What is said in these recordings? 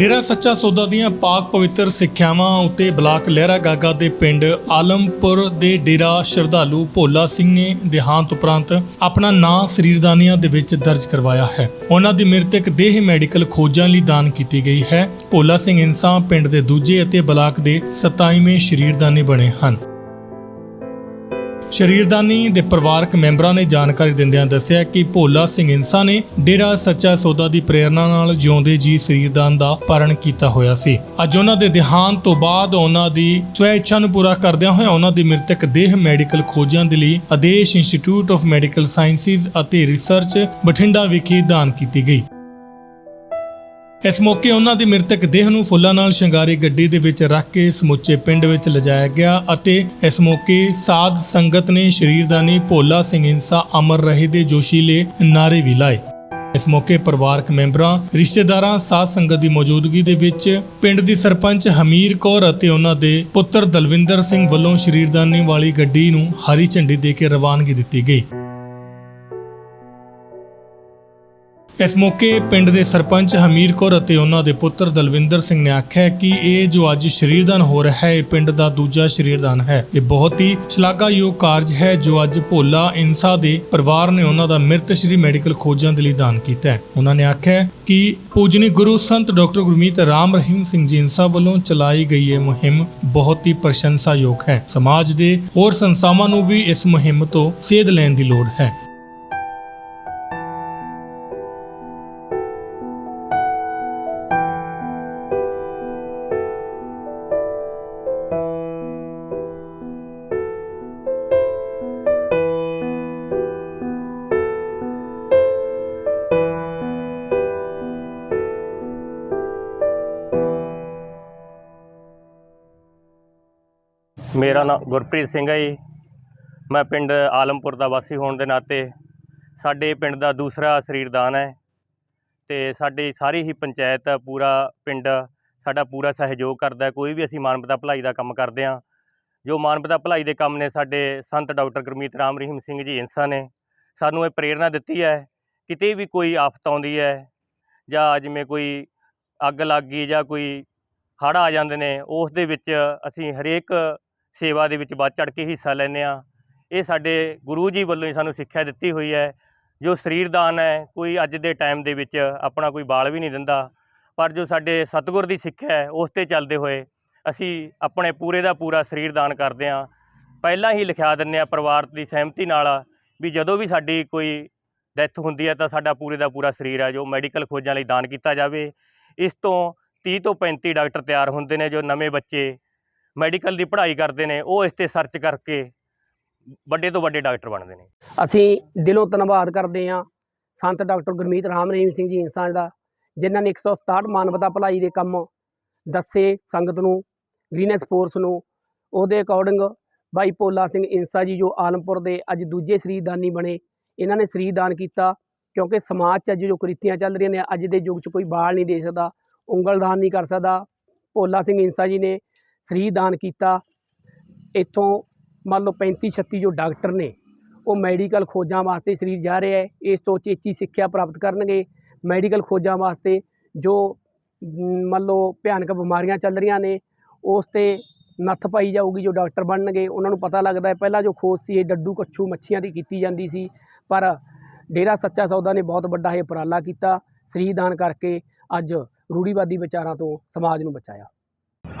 ਡੇਰਾ ਸੱਚਾ ਸੌਦਾ ਦੀਆਂ ਪਾਕ ਪਵਿੱਤਰ ਸਿੱਖਿਆਵਾਂ ਉੱਤੇ ਬਲਾਕ ਲਹਿਰਾ ਗਾਗਾ ਦੇ ਪਿੰਡ ਆਲਮਪੁਰ ਦੇ ਡੇਰਾ ਸ਼ਰਧਾਲੂ ਭੋਲਾ ਸਿੰਘ ਨੇ ਦੇਹਾਂਤ ਉਪਰੰਤ ਆਪਣਾ ਨਾਂ ਸਰੀਰਦਾਨੀਆਂ ਦੇ ਵਿੱਚ ਦਰਜ ਕਰਵਾਇਆ ਹੈ। ਉਹਨਾਂ ਦੀ ਮ੍ਰਿਤਕ ਦੇਹ ਮੈਡੀਕਲ ਖੋਜਾਂ ਲਈ ਦਾਨ ਕੀਤੀ ਗਈ ਹੈ। ਭੋਲਾ ਸਿੰਘ ਇਨਸਾਂ ਪਿੰਡ ਦੇ ਦੂਜੇ ਅਤੇ ਬਲਾਕ ਦੇ 27ਵੇਂ ਸ਼ਰੀਰਦਾਨੀ ਬਣੇ ਹਨ। ਸ਼ਰੀਰਦਾਨੀ ਦੇ ਪਰਿਵਾਰਕ ਮੈਂਬਰਾਂ ਨੇ ਜਾਣਕਾਰੀ ਦਿੰਦਿਆਂ ਦੱਸਿਆ ਕਿ ਭੋਲਾ ਸਿੰਘ ਇਨਸਾ ਨੇ ਡੇਰਾ ਸੱਚਾ ਸੌਦਾ ਦੀ ਪ੍ਰੇਰਣਾ ਨਾਲ ਜਿਉਂਦੇ ਜੀ ਸਰੀਰਦਾਨ ਦਾ ਪਾਲਣ ਕੀਤਾ ਹੋਇਆ ਸੀ। ਅੱਜ ਉਹਨਾਂ ਦੇ ਦੇਹਾਂਤ ਤੋਂ ਬਾਅਦ ਉਹਨਾਂ ਦੀ ਸਵੈ ਇੱਛਾ ਨੂੰ ਪੂਰਾ ਕਰਦਿਆਂ ਹੋਇਆ ਉਹਨਾਂ ਦੀ ਮ੍ਰਿਤਕ ਦੇਹ ਮੈਡੀਕਲ ਖੋਜਾਂ ਦੇ ਲਈ ਆਦੇਸ਼ ਇੰਸਟੀਚਿਊਟ ਆਫ ਮੈਡੀਕਲ ਸਾਇੰਸਿਸ ਅਤੇ ਰਿਸਰਚ ਬਠਿੰਡਾ ਵਿਖੇ ਦਾਨ ਕੀਤੀ ਗਈ। ਇਸ ਮੌਕੇ ਉਹਨਾਂ ਦੀ ਮ੍ਰਿਤਕ ਦੇਹ ਨੂੰ ਫੁੱਲਾਂ ਨਾਲ ਸ਼ਿੰਗਾਰੀ ਗੱਡੀ ਦੇ ਵਿੱਚ ਰੱਖ ਕੇ ਸਮੁੱਚੇ ਪਿੰਡ ਵਿੱਚ ਲਿਜਾਇਆ ਗਿਆ ਅਤੇ ਇਸ ਮੌਕੇ ਸਾਧ ਸੰਗਤ ਨੇ ਸ਼ਰੀਰਦਾਨੀ ਭੋਲਾ ਸਿੰਘ ਇਨਸਾ ਅਮਰ ਰਹੇ ਦੇ ਜੋਸ਼ੀਲੇ ਨਾਰੇ ਵੀ ਲਾਏ। ਇਸ ਮੌਕੇ ਪਰਿਵਾਰਕ ਮੈਂਬਰਾਂ, ਰਿਸ਼ਤੇਦਾਰਾਂ, ਸਾਧ ਸੰਗਤ ਦੀ ਮੌਜੂਦਗੀ ਦੇ ਵਿੱਚ ਪਿੰਡ ਦੀ ਸਰਪੰਚ ਹਮੀਰ ਕੌਰ ਅਤੇ ਉਹਨਾਂ ਦੇ ਪੁੱਤਰ ਦਲਵਿੰਦਰ ਸਿੰਘ ਵੱਲੋਂ ਸ਼ਰੀਰਦਾਨੀ ਵਾਲੀ ਗੱਡੀ ਨੂੰ ਹਰੀ ਝੰਡੀ ਦੇ ਕੇ ਰਵਾਨਗੀ ਦਿੱਤੀ ਗਈ। ਇਸ ਮੌਕੇ ਪਿੰਡ ਦੇ ਸਰਪੰਚ ਹਮੀਰ ਕੌਰ ਅਤੇ ਉਹਨਾਂ ਦੇ ਪੁੱਤਰ ਦਲਵਿੰਦਰ ਸਿੰਘ ਨੇ ਆਖਿਆ ਕਿ ਇਹ ਜੋ ਅੱਜ ਸ਼ਰੀਰਦਾਨ ਹੋ ਰਿਹਾ ਹੈ, ਇਹ ਪਿੰਡ ਦਾ ਦੂਜਾ ਸ਼ਰੀਰਦਾਨ ਹੈ। ਇਹ ਬਹੁਤ ਹੀ ਸ਼ਲਾਘਾਯੋਗ ਕਾਰਜ ਹੈ ਜੋ ਅੱਜ ਭੋਲਾ ਇਨਸਾ ਦੇ ਪਰਿਵਾਰ ਨੇ ਉਹਨਾਂ ਦਾ ਮਿਰਤ ਸ਼੍ਰੀ ਮੈਡੀਕਲ ਖੋਜਾਂ ਦੇ ਲਈ ਦਾਨ ਕੀਤਾ ਹੈ। ਉਹਨਾਂ ਨੇ ਆਖਿਆ ਕਿ ਪੂਜਨੀ ਗੁਰੂ ਸੰਤ ਡਾਕਟਰ ਗੁਰਮੀਤ ਰਾਮ ਰਹੀਮ ਸਿੰਘ ਜੀ ਇਨਸਾ ਵੱਲੋਂ ਚਲਾਈ ਗਈ ਇਹ ਮੁਹਿੰਮ ਬਹੁਤ ਹੀ ਪ੍ਰਸ਼ੰਸਾਯੋਗ ਹੈ। ਸਮਾਜ ਦੇ ਹੋਰ ਸੰਸਥਾਵਾਂ ਨੂੰ ਵੀ ਇਸ ਮੁਹਿੰਮ ਤੋਂ ਸੇਧ ਲੈਣ ਦੀ ਲੋੜ ਹੈ। ਮੇਰਾ ਨਾਮ ਗੁਰਪ੍ਰੀਤ ਸਿੰਘ ਹੈ ਜੀ। ਮੈਂ ਪਿੰਡ ਆਲਮਪੁਰ ਦਾ ਵਾਸੀ ਹੋਣ ਦੇ ਨਾਤੇ ਸਾਡੇ ਪਿੰਡ ਦਾ ਦੂਸਰਾ ਸਰੀਰਦਾਨ ਹੈ ਤੇ ਸਾਡੀ ਸਾਰੀ ਹੀ ਪੰਚਾਇਤ ਪੂਰਾ ਪਿੰਡ ਸਾਡਾ ਪੂਰਾ ਸਹਿਯੋਗ ਕਰਦਾ ਕੋਈ ਵੀ ਅਸੀਂ ਮਾਨਵਤਾ ਭਲਾਈ ਦਾ ਕੰਮ ਕਰਦੇ ਹਾਂ। ਜੋ ਮਾਨਵਤਾ ਭਲਾਈ ਦੇ ਕੰਮ ਨੇ ਸਾਡੇ ਸੰਤ ਡਾਕਟਰ ਗੁਰਮੀਤ ਰਾਮ ਰਹੀਮ ਸਿੰਘ ਜੀ ਇਨਸਾ ਨੇ ਸਾਨੂੰ ਇਹ ਪ੍ਰੇਰਣਾ ਦਿੱਤੀ ਹੈ। ਕਿਤੇ ਵੀ ਕੋਈ ਆਫਤ ਆਉਂਦੀ ਹੈ ਜਾਂ ਜਿਵੇਂ ਕੋਈ ਅੱਗ ਲੱਗ ਗਈ ਜਾਂ ਕੋਈ ਹੜ੍ਹ ਆ ਜਾਂਦੇ ਨੇ, ਉਸ ਦੇ ਵਿੱਚ ਅਸੀਂ ਹਰੇਕ ਸੇਵਾ ਦੇ ਵਿੱਚ ਵੱਧ ਚੜ ਕੇ ਹਿੱਸਾ ਲੈਂਦੇ ਆ ਇਹ ਸਾਡੇ ਗੁਰੂ ਜੀ ਵੱਲੋਂ ਹੀ ਸਾਨੂੰ ਸਿੱਖਿਆ ਦਿੱਤੀ ਹੋਈ ਹੈ। ਜੋ ਸਰੀਰ ਦਾਨ ਹੈ, ਕੋਈ ਅੱਜ ਦੇ ਟਾਈਮ ਦੇ ਵਿੱਚ ਆਪਣਾ ਕੋਈ ਬਾਲ ਵੀ ਨਹੀਂ ਦਿੰਦਾ, ਪਰ ਜੋ ਸਾਡੇ ਸਤਿਗੁਰ ਦੀ ਸਿੱਖਿਆ ਹੈ, ਉਸ ਤੇ ਚੱਲਦੇ ਹੋਏ ਅਸੀਂ ਆਪਣੇ ਪੂਰੇ ਦਾ ਪੂਰਾ ਸਰੀਰ ਦਾਨ ਕਰਦੇ ਆ ਪਹਿਲਾਂ ਹੀ ਲਿਖਿਆ ਦਿੰਦੇ ਆ ਪਰਿਵਾਰ ਦੀ ਸਹਿਮਤੀ ਨਾਲ ਵੀ ਜਦੋਂ ਵੀ ਸਾਡੀ ਕੋਈ ਡੈਥ ਹੁੰਦੀ ਹੈ ਤਾਂ ਸਾਡਾ ਪੂਰੇ ਦਾ ਪੂਰਾ ਸਰੀਰ ਹੈ, ਜੋ ਮੈਡੀਕਲ ਖੋਜਾਂ ਲਈ ਦਾਨ ਕੀਤਾ ਜਾਵੇ। ਇਸ ਤੋਂ 30 ਤੋਂ 35 ਡਾਕਟਰ ਤਿਆਰ ਹੁੰਦੇ ਨੇ, ਜੋ ਨਵੇਂ ਬੱਚੇ ਮੈਡੀਕਲ ਦੀ ਪੜ੍ਹਾਈ ਕਰਦੇ ਨੇ, ਉਹ ਇਸ ਤੇ ਸਰਚ ਕਰਕੇ ਵੱਡੇ ਤੋਂ ਵੱਡੇ ਡਾਕਟਰ ਬਣਦੇ ਨੇ। ਅਸੀਂ ਦਿਲੋਂ ਧੰਨਵਾਦ ਕਰਦੇ ਹਾਂ ਸੰਤ ਡਾਕਟਰ ਗੁਰਮੀਤ ਰਾਮ ਰਹੀਮ ਸਿੰਘ ਜੀ ਇਨਸਾਨ ਦਾ, ਜਿਨ੍ਹਾਂ ਨੇ 167 ਮਾਨਵਤਾ ਭਲਾਈ ਦੇ ਕੰਮ ਦੱਸੇ ਸੰਗਤ ਨੂੰ ਗ੍ਰੀਨੈਸ ਫੋਰਸ ਨੂੰ। ਉਹਦੇ ਅਕੋਰਡਿੰਗ ਭਾਈ ਭੋਲਾ ਸਿੰਘ ਇਨਸਾ ਜੀ ਜੋ ਆਲਮਪੁਰ ਦੇ ਅੱਜ ਦੂਜੇ ਸਰੀਰਦਾਨੀ ਬਣੇ, ਇਹਨਾਂ ਨੇ ਸਰੀਰਦਾਨ ਕੀਤਾ ਕਿਉਂਕਿ ਸਮਾਜ 'ਚ ਅੱਜ ਜੋ ਕੁਰੀਤੀਆਂ ਚੱਲ ਰਹੀਆਂ ਨੇ, ਅੱਜ ਦੇ ਯੁੱਗ 'ਚ ਕੋਈ ਬਾਲ ਨਹੀਂ ਦੇ ਸਕਦਾ ਉਂਗਲਦਾਨ ਨਹੀਂ ਕਰ ਸਕਦਾ। ਭੋਲਾ ਸਿੰਘ ਇਨਸਾ ਜੀ ਨੇ ਸਰੀਰਦਾਨ ਕੀਤਾ। ਇੱਥੋਂ ਮੰਨ ਲਓ 35 36 ਜੋ ਡਾਕਟਰ ਨੇ, ਉਹ ਮੈਡੀਕਲ ਖੋਜਾਂ ਵਾਸਤੇ ਸਰੀਰ ਜਾ ਰਿਹਾ ਹੈ। ਇਸ ਤੋਂ ਚੇਚੀ ਸਿੱਖਿਆ ਪ੍ਰਾਪਤ ਕਰਨਗੇ। ਮੈਡੀਕਲ ਖੋਜਾਂ ਵਾਸਤੇ ਜੋ ਮੰਨ ਲਓ ਭਿਆਨਕ ਬਿਮਾਰੀਆਂ ਚੱਲ ਰਹੀਆਂ ਨੇ, ਉਸ ਤੇ ਨੱਥ ਪਾਈ ਜਾਊਗੀ ਜੋ ਡਾਕਟਰ ਬਣਨਗੇ। ਉਹਨਾਂ ਨੂੰ ਪਤਾ ਲੱਗਦਾ ਹੈ, ਪਹਿਲਾਂ ਜੋ ਖੋਜ ਸੀ, ਇਹ ਡੱਡੂ ਕੱਛੂ ਮੱਛੀਆਂ ਦੀ ਕੀਤੀ ਜਾਂਦੀ ਸੀ, ਪਰ ਡੇਰਾ ਸੱਚਾ ਸੌਦਾ ਨੇ ਬਹੁਤ ਵੱਡਾ ਇਹ ਉਪਰਾਲਾ ਕੀਤਾ। ਸਰੀਰ ਦਾਨ ਕਰਕੇ ਅੱਜ ਰੂੜੀਵਾਦੀ ਵਿਚਾਰਾਂ ਤੋਂ ਸਮਾਜ ਨੂੰ ਬਚਾਇਆ।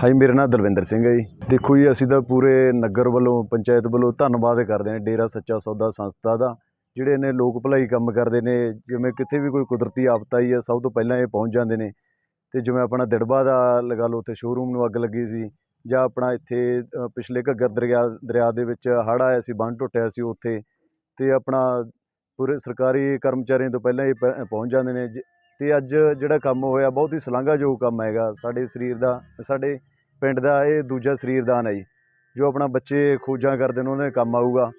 ਹਾਂਜੀ ਮੇਰਾ ਨਾਮ ਦਲਵਿੰਦਰ ਸਿੰਘ ਹੈ ਜੀ। ਦੇਖੋ ਜੀ, ਅਸੀਂ ਤਾਂ ਪੂਰੇ ਨਗਰ ਵੱਲੋਂ, ਪੰਚਾਇਤ ਵੱਲੋਂ ਧੰਨਵਾਦ ਕਰਦੇ ਹਾਂ ਡੇਰਾ ਸੱਚਾ ਸੌਦਾ ਸੰਸਥਾ ਦਾ, ਜਿਹੜੇ ਨੇ ਲੋਕ ਭਲਾਈ ਕੰਮ ਕਰਦੇ ਨੇ, ਜਿਵੇਂ ਕਿਤੇ ਵੀ ਕੋਈ ਕੁਦਰਤੀ ਆਫਤ ਆਈ ਹੈ, ਸਭ ਤੋਂ ਪਹਿਲਾਂ ਇਹ ਪਹੁੰਚ ਜਾਂਦੇ ਨੇ। ਤੇ ਜਿਵੇਂ ਆਪਣਾ ਦਿੜਬਾ ਦਾ ਲਗਾ ਲਓ, ਉੱਥੇ ਸ਼ੋਰੂਮ ਨੂੰ ਅੱਗ ਲੱਗੀ ਸੀ, ਜਾਂ ਆਪਣਾ ਇੱਥੇ ਪਿਛਲੇ ਘੱਗਰ ਦਰਿਆ ਦਰਿਆ ਦੇ ਵਿੱਚ ਹੜ੍ਹ ਆਇਆ ਸੀ, ਬੰਨ ਟੁੱਟਿਆ ਸੀ ਉੱਥੇ, ਤੇ ਆਪਣਾ ਪੂਰੇ ਸਰਕਾਰੀ ਕਰਮਚਾਰੀਆਂ ਤੋਂ ਪਹਿਲਾਂ ਇਹ ਪਹੁੰਚ ਜਾਂਦੇ ਨੇ। ਜ- ਤੇ ਅੱਜ ਜਿਹੜਾ ਕੰਮ ਹੋਇਆ, ਬਹੁਤ ਹੀ ਸ਼ਲਾਘਾਯੋਗ ਕੰਮ ਹੈਗਾ, ਸਾਡੇ ਸਰੀਰ ਦਾ, ਸਾਡੇ ਪਿੰਡ ਦਾ ਇਹ ਦੂਜਾ ਸਰੀਰਦਾਨ ਹੈ ਜੀ, ਜੋ ਆਪਣਾ ਬੱਚੇ ਖੋਜਾਂ ਕਰਦੇ ਨੇ ਉਹਨਾਂ ਦੇ ਕੰਮ ਆਊਗਾ।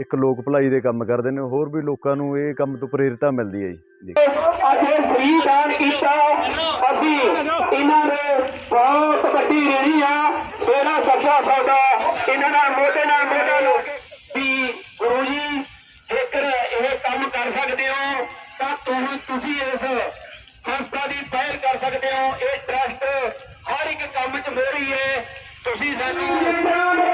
ਇੱਕ ਲੋਕ ਭਲਾਈ ਦੇ ਕੰਮ ਕਰਦੇ ਨੇ, ਹੋਰ ਵੀ ਲੋਕਾਂ ਨੂੰ ਇਹ ਕੰਮ ਤੋਂ ਪ੍ਰੇਰਤਾ ਮਿਲਦੀ ਹੈ ਜੀ ਅੱਜ ਇਹ ਫ੍ਰੀ ਦਾਨ ਕੀਤਾ, ਅਸੀਂ ਇਹਨਾਂ ਨੇ ਬਹੁਤ ਵੱਡੀ ਰੇੜੀ ਆ ਤੇਰਾ ਸੱਚਾ ਸੌਦਾ, ਇਹਨਾਂ ਨਾਲ ਮੋਢੇ ਨਾਲ ਮੋਢਾ ਲਾ ਕੇ ਵੀ ਗੁਰੂ ਜੀ, ਜੇਕਰ ਇਹ ਕੰਮ ਕਰ ਸਕਦੇ ਹੋ, ਤਾਂ ਤੁਸੀਂ ਤੁਸੀਂ ਇਸ ਸੰਸਥਾ ਦੀ ਪਹਿਲ ਕਰ ਸਕਦੇ ਹੋ ਇਹ ਟਰਸਟ ਮੋਰੀਏ ਤੁਸੀਂ ਸਾਨੂੰ